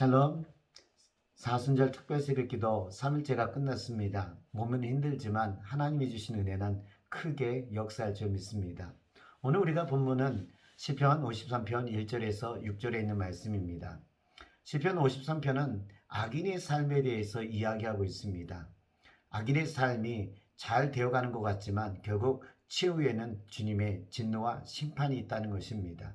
샬롬 사순절 특별 새벽 기도 3일째가 끝났습니다. 몸은 힘들지만 하나님이 주신 은혜는 크게 역사할 줄 믿습니다. 오늘 우리가 본문은 시편 53편 1절에서 6절에 있는 말씀입니다. 시편 53편은 악인의 삶에 대해서 이야기하고 있습니다. 악인의 삶이 잘 되어가는 것 같지만 결국 최후에는 주님의 진노와 심판이 있다는 것입니다.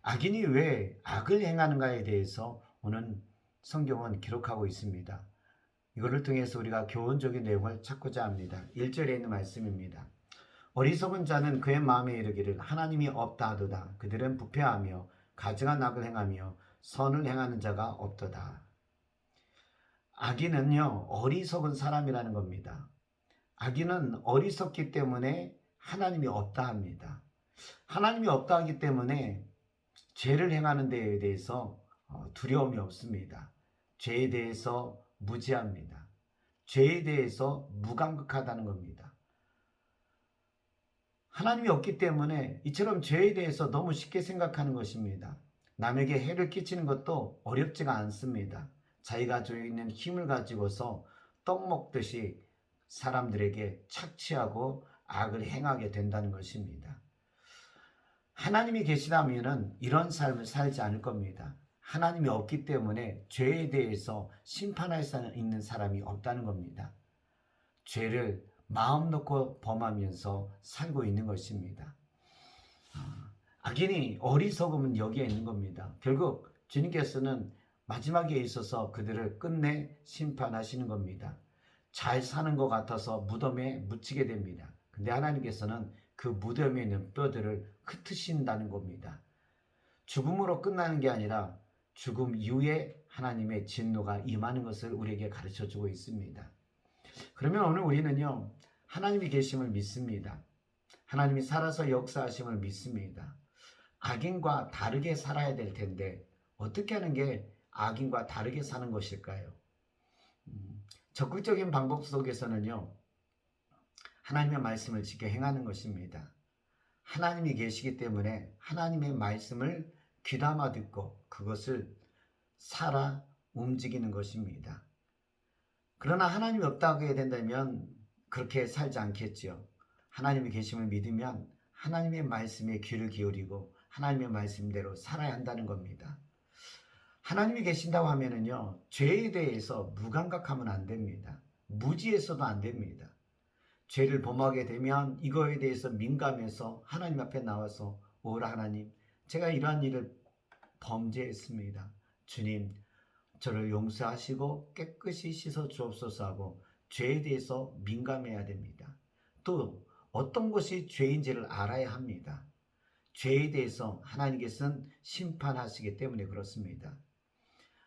악인이 왜 악을 행하는가에 대해서 오늘 성경은 기록하고 있습니다. 이거를 통해서 우리가 교훈적인 내용을 찾고자 합니다. 1절에 있는 말씀입니다. 어리석은 자는 그의 마음에 이르기를 하나님이 없다 하도다. 그들은 부패하며 가증한 악을 행하며 선을 행하는 자가 없도다. 악인은요, 어리석은 사람이라는 겁니다. 악인은 어리석기 때문에 하나님이 없다 합니다. 하나님이 없다 하기 때문에 죄를 행하는 데에 대해서 어, 두려움이 없습니다. 죄에 대해서 무지합니다. 죄에 대해서 무감각하다는 겁니다. 하나님이 없기 때문에 이처럼 죄에 대해서 너무 쉽게 생각하는 것입니다. 남에게 해를 끼치는 것도 어렵지가 않습니다. 자기가 가지고 있는 힘을 가지고서 떡 먹듯이 사람들에게 착취하고 악을 행하게 된다는 것입니다. 하나님이 계시다면 이런 삶을 살지 않을 겁니다. 하나님이 없기 때문에 죄에 대해서 심판할 수 있는 사람이 없다는 겁니다. 죄를 마음 놓고 범하면서 살고 있는 것입니다. 아, 악인이 어리석음은 여기에 있는 겁니다. 결국 주님께서는 마지막에 있어서 그들을 끝내 심판하시는 겁니다. 잘 사는 것 같아서 무덤에 묻히게 됩니다. 근데 하나님께서는 그 무덤에 있는 뼈들을 흩으신다는 겁니다. 죽음으로 끝나는 게 아니라 죽음 이후에 하나님의 진노가 임하는 것을 우리에게 가르쳐 주고 있습니다. 그러면 오늘 우리는요, 하나님이 계심을 믿습니다. 하나님이 살아서 역사하심을 믿습니다. 악인과 다르게 살아야 될 텐데, 어떻게 하는 게 악인과 다르게 사는 것일까요? 음, 적극적인 방법 속에서는요, 하나님의 말씀을 지켜 행하는 것입니다. 하나님이 계시기 때문에 하나님의 말씀을 귀담아 듣고 그것을 살아 움직이는 것입니다. 그러나 하나님이 없다고 하게 된다면 그렇게 살지 않겠죠. 하나님이 계심을 믿으면 하나님의 말씀에 귀를 기울이고 하나님의 말씀대로 살아야 한다는 겁니다. 하나님이 계신다고 하면은요, 죄에 대해서 무감각하면 안 됩니다. 무지해서도 안 됩니다. 죄를 범하게 되면 이거에 대해서 민감해서 하나님 앞에 나와서 오라 하나님, 제가 이러한 일을 범죄했습니다. 주님, 저를 용서하시고 깨끗이 씻어 주옵소서 하고 죄에 대해서 민감해야 됩니다. 또 어떤 것이 죄인지를 알아야 합니다. 죄에 대해서 하나님께서는 심판하시기 때문에 그렇습니다.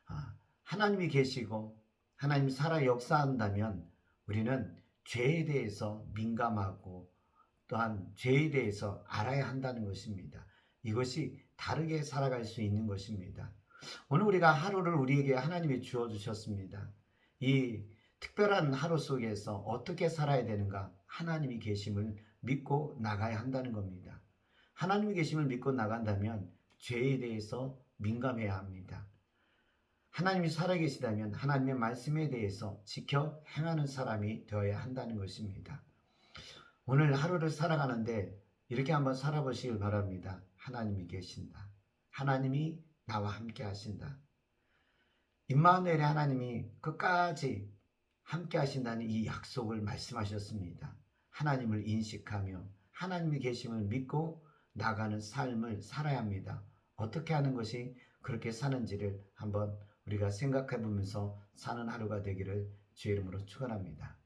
아, 하나님이 계시고 하나님 살아 역사한다면 우리는 죄에 대해서 민감하고 또한 죄에 대해서 알아야 한다는 것입니다. 이것이 다르게 살아갈 수 있는 것입니다. 오늘 우리가 하루를 우리에게 하나님이 주어 주셨습니다. 이 특별한 하루 속에서 어떻게 살아야 되는가? 하나님이 계심을 믿고 나가야 한다는 겁니다. 하나님이 계심을 믿고 나간다면 죄에 대해서 민감해야 합니다. 하나님이 살아계시다면 하나님의 말씀에 대해서 지켜 행하는 사람이 되어야 한다는 것입니다. 오늘 하루를 살아가는데 이렇게 한번 살아보시길 바랍니다. 하나님이 계신다. 하나님이 나와 함께 하신다. 임마누엘의 하나님이 끝까지 함께 하신다는 이 약속을 말씀하셨습니다. 하나님을 인식하며 하나님이 계심을 믿고 나가는 삶을 살아야 합니다. 어떻게 하는 것이 그렇게 사는지를 한번 우리가 생각해 보면서 사는 하루가 되기를 주의 이름으로 축원합니다.